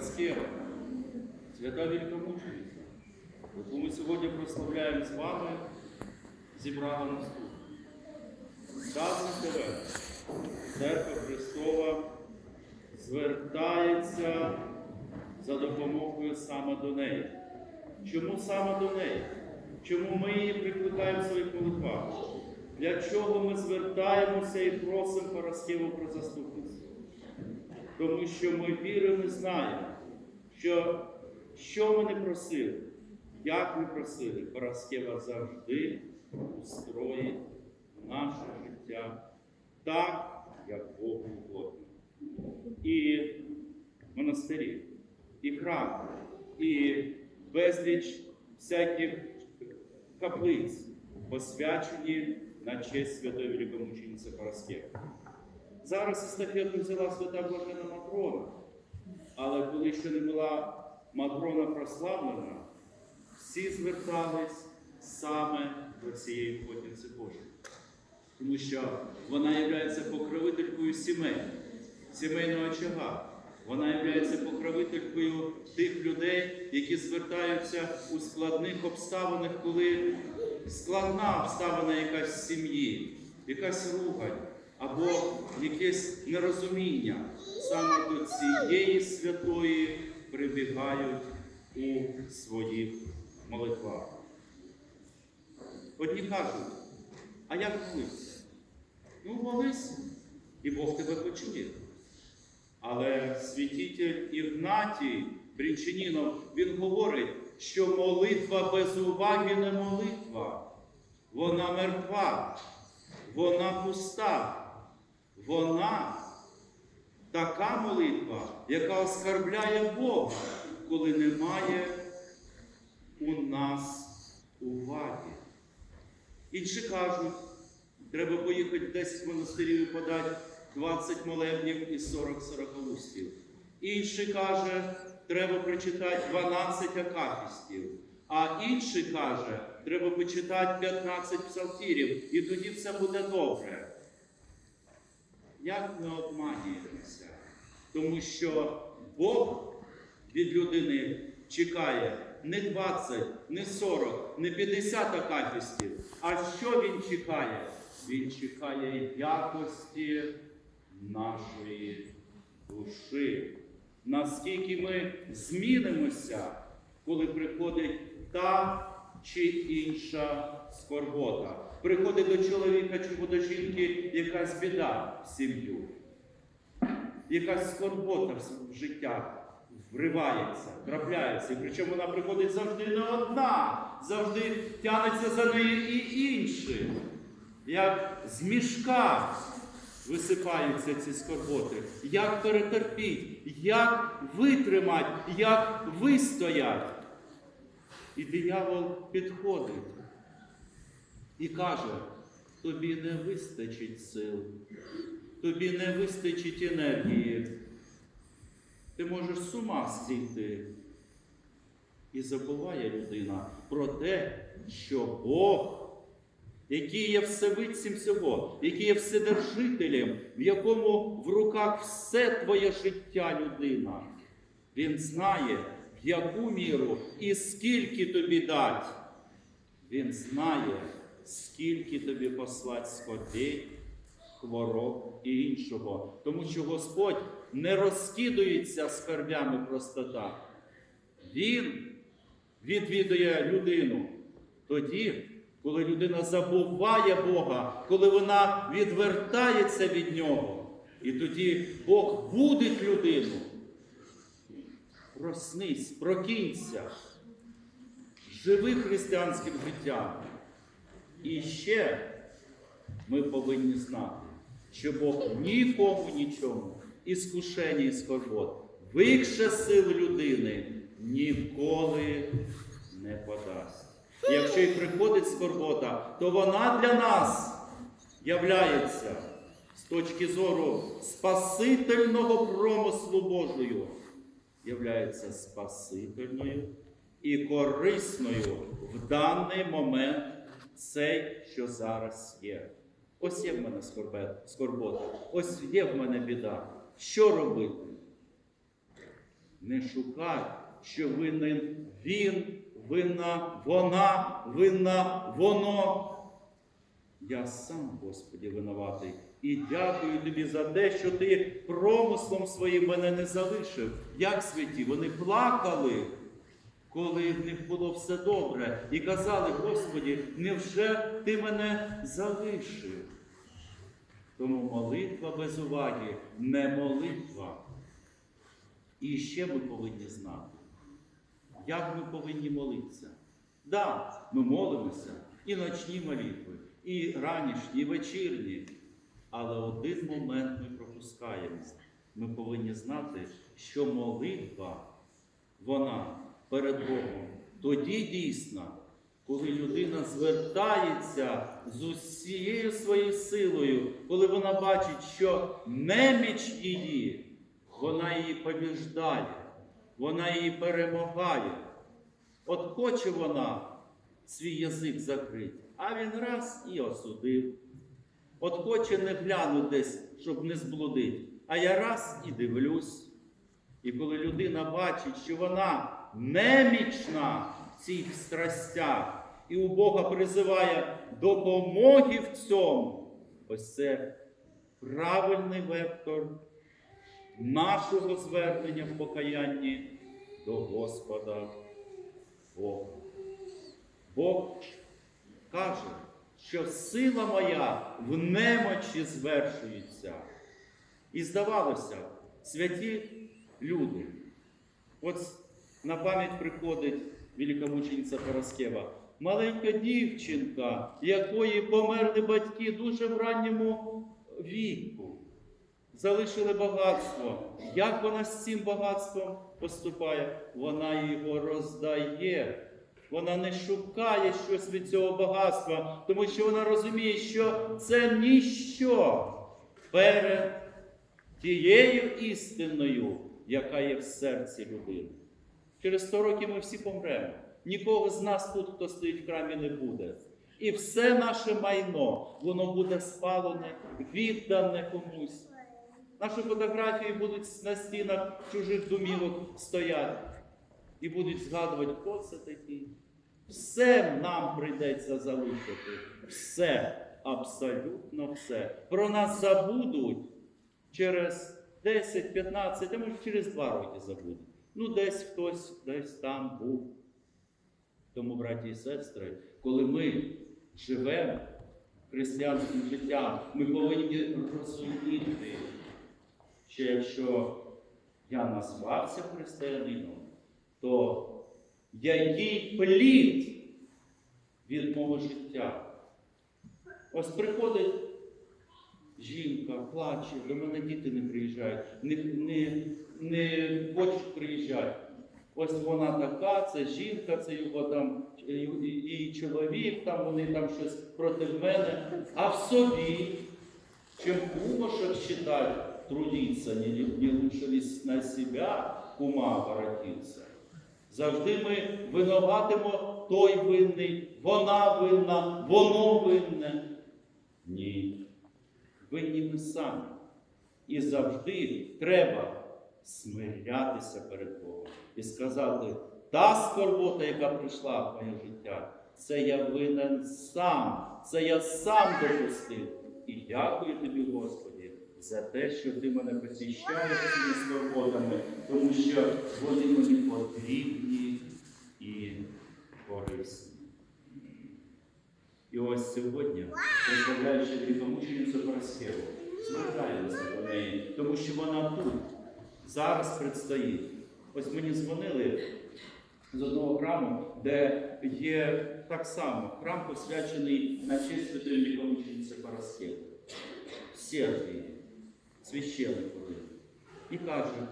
Параскева, свята великомучениця, яку ми сьогодні прославляємо з вами, зібрала нас тут. Сказано тебе, Церква Христова звертається за допомогою саме до неї. Чому саме до неї? Чому ми її прикликаємо в своїх молитвах? Для чого ми звертаємося і просимо Параскеву про заступництво? Тому що ми віримо і знаємо, що що ми не просили, як ми просили, Параскева завжди устроїть наше життя так, як Богу угодно. І монастирі, і храм, і безліч всяких каплиць, посвячені на честь святої великомучениці Параскеви. Зараз естафету взяла свята Блажена Матрона, але коли ще не була Матрона прославлена, всі звертались саме до цієї потниці Божої. Тому що вона є покровителькою сімей, сімейного очага. Вона є покровителькою тих людей, які звертаються у складних обставинах, коли складна обставина якась сім'ї, якась ругань або якесь нерозуміння. Саме до цієї святої прибігають у своїх молитвах. Одні кажуть, а як молитися? Ну, молись, і Бог тебе почує. Але святитель Ігнатій Брінчанінов, він говорить, що молитва без уваги не молитва. Вона мертва, вона пуста, вона така молитва, яка оскарбляє Бога, коли немає у нас уваги. Інші кажуть, треба поїхати в 10 монастирів і подати 20 молебнів і 40 сороколустів. Інший каже, треба прочитати 12 акафістів. А інший каже, треба почитати 15 псалтірів, і тоді все буде добре. Як ми обманюємося? Тому що Бог від людини чекає не 20, не 40, не 50 акафістів. А що він чекає? Він чекає якості нашої душі. Наскільки ми змінимося, коли приходить та чи інша скорбота. Приходить до чоловіка чи до жінки якась біда в сім'ю, якась скорбота в життя вривається, трапляється. Причому вона приходить завжди не одна, завжди тянеться за нею і інші. Як з мішка висипаються ці скорботи, як перетерпіть, як витримати, як вистоять. І диявол підходить і каже, тобі не вистачить сил, тобі не вистачить енергії. Ти можеш з ума зійти. І забуває людина про те, що Бог який є всевидцем всього, який є вседержителем, в якому в руках все твоє життя людина. Він знає, яку міру і скільки тобі дать. Він знає, скільки тобі послать скотей, хвороб і іншого. Тому що Господь не розкидується скарбями просто так. Він відвідує людину тоді коли людина забуває Бога, коли вона відвертається від Нього. І тоді Бог будить людину. Проснись, прокинься, живи християнським життям. І ще ми повинні знати, що Бог нікому нічому, іскушення і скорбот, викше сил людини ніколи не подасть. І якщо й приходить скорбота, то вона для нас являється з точки зору спасительного промислу Божою, являється спасительною і корисною в даний момент цей, що зараз є. Ось є в мене скорбота, ось є в мене біда. Що робити? Не шукай, що винен він, винна вона, винна воно. Я сам, Господі, винуватий, і дякую тобі за те, що ти промислом своїм мене не залишив. Як святі, вони плакали, коли в них було все добре, і казали, Господі, невже ти мене залишив? Тому молитва без уваги не молитва. І ще ми повинні знати, як ми повинні молитися. Так, да, ми молимося і ночні молитви, і ранішні, і вечірні. Але один момент ми пропускаємо. Ми повинні знати, що молитва, вона перед Богом тоді дійсна, коли людина звертається з усією своєю силою, коли вона бачить, що неміч її, вона її побіждає, вона її перемагає. От хоче вона свій язик закрити, а він раз і осудив. От хоче не гляну десь, щоб не зблудить, а я раз і дивлюсь. І коли людина бачить, що вона немічна в цих страстях, і у Бога призиває допомоги в цьому, ось це правильний вектор нашого звернення в покаянні до Господа Бога. Бог каже, що сила моя в немочі звершується. І здавалося, святі люди. От на пам'ять приходить великомучениця Параскева. Маленька дівчинка, якої померли батьки дуже в ранньому віку. Залишили багатство. Як вона з цим багатством поступає? Вона його роздає. Вона не шукає щось від цього багатства, тому що вона розуміє, що це ніщо перед тією істиною, яка є в серці людини. Через 100 років ми всі помремо. Нікого з нас тут, хто стоїть в храмі, не буде. І все наше майно, воно буде спалене, віддане комусь. Наші фотографії будуть на стінах чужих домівок стояти і будуть згадувати, хто це такий. Все нам прийдеться залишити. Все, абсолютно все. Про нас забудуть через 10, 15, а може через 2 роки забудуть. Ну, десь хтось десь там був. Тому, браті і сестри, коли ми живемо християнським життям, ми повинні розуміти, що якщо я назвався християнином, то який плід від мого життя? Ось приходить жінка, плаче, до мене діти не приїжджають, не, не, не хочуть приїжджати. Ось вона така, це жінка, це його там і, чоловік, там вони там щось проти мене. А в собі, чим кумошек считать, трудиться, не, не лучше на себя ума обратиться. Завжди ми винуватимо той винний, вона винна, воно винне. Ні. Винні ми самі. І завжди треба смирятися перед Богом і сказати, та скорбота, яка прийшла в моє життя, це я винен сам, це я сам допустив. І дякую тобі, Господі, за те, що ти мене посіщаєш цими скорботами, тому що вони мені потрібні і корисні. І ось сьогодні, прославляючи великомученицю Параскеву, звертаємося до неї, тому що вона тут, зараз предстоїть. Ось мені дзвонили з одного храму, де є так само храм посвячений на честь святої великомучениці Параскеви. В священник один. І каже,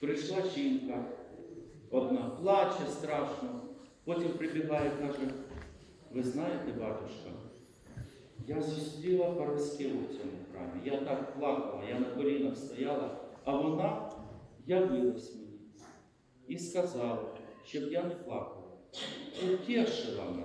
прийшла жінка, одна плаче страшно, потім прибігає і каже, ви знаєте, батюшка, я зустріла Параскеву в цьому храмі. Я так плакала, я на колінах стояла, а вона явилась мені і сказала, щоб я не плакала. Утішила мене.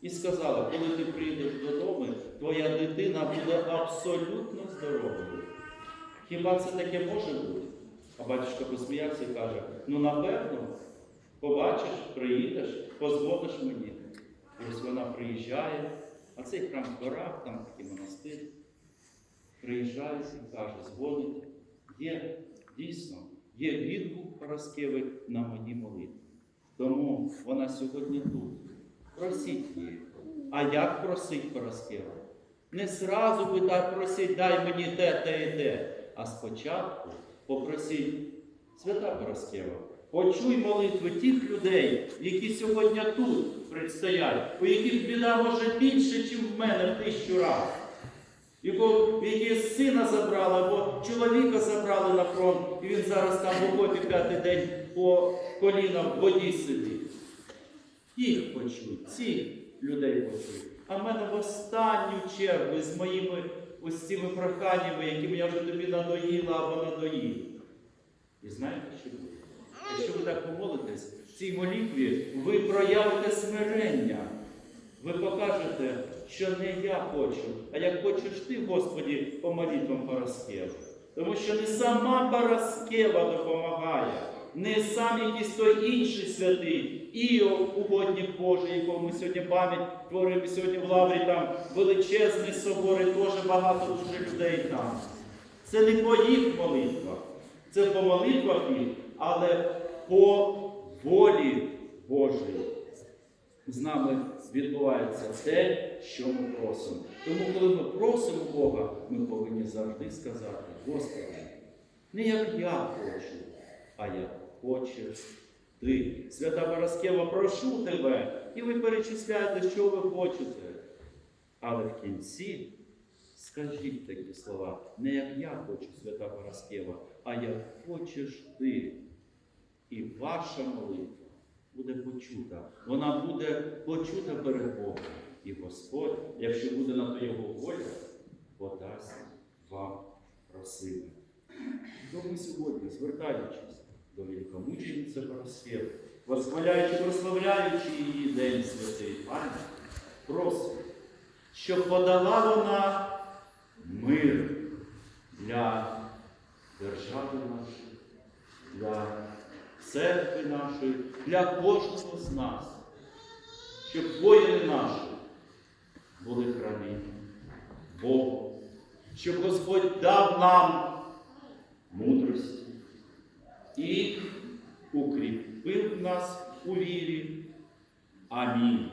І сказала, коли ти прийдеш додому, твоя дитина буде абсолютно здоровою. Хіба це таке може бути? А батюшка посміявся і каже: ну напевно, побачиш, приїдеш, позвониш мені. І ось вона приїжджає, а цей храм в горах, там такий монастир. Приїжджає і каже, дзвонить, є дійсно, є відгук Параскеви на мої молитви. Тому вона сьогодні тут. Просіть її. А як просить Параскева? Не зразу ви так просіть, дай мені те, те і те. А спочатку попросіть, свята Параскева, почуй молитви тих людей, які сьогодні тут предстоять, у яких біда може більше, ніж в мене в тисячу. Якого, які сина забрали, або чоловіка забрали на фронт, і він зараз там в окопі п'ятий день по колінам в воді сидить. Їх почуй, цих людей почуй. А в мене в останню чергу з моїми ось цими проханнями, які я вже тобі надоїла або надоїв. І знаєте, буде? Якщо ви так помолитесь, в цій молитві ви проявите смирення. Ви покажете, що не я хочу, а як хочеш ти, Господі, по молитвам Параскева. Тому що не сама Параскева допомагає, не сам якийсь той інший святий, Іов, угодник Божий, якого ми сьогодні пам'ять творимо сьогодні в Лаврі, там величезний собор, і теж багато дуже людей там. Це не по їх молитвах, це по молитвах їх, але по волі Божої з нами відбувається те, що ми просимо. Тому, коли ми просимо Бога, ми повинні завжди сказати, Господи, не як я хочу, а як хочеш ти. Свята Параскева, прошу тебе, і ви перечисляєте, що ви хочете. Але в кінці скажіть такі слова, не як я хочу, свята Параскева, а як хочеш ти. І ваша молитва буде почута. Вона буде почута перед Богом. І Господь, якщо буде на то його воля, подасть вам просили. Тому сьогодні, звертаючись до великомучениці Параскеви, восхваляючи, прославляючи її День Святий Пам'ять, просимо, щоб подала вона мир для держави нашої, для церкви нашої, для кожного з нас, щоб воїни наші були хранені Богом, щоб Господь дав нам мудрості і укріпив нас у вірі. Амінь.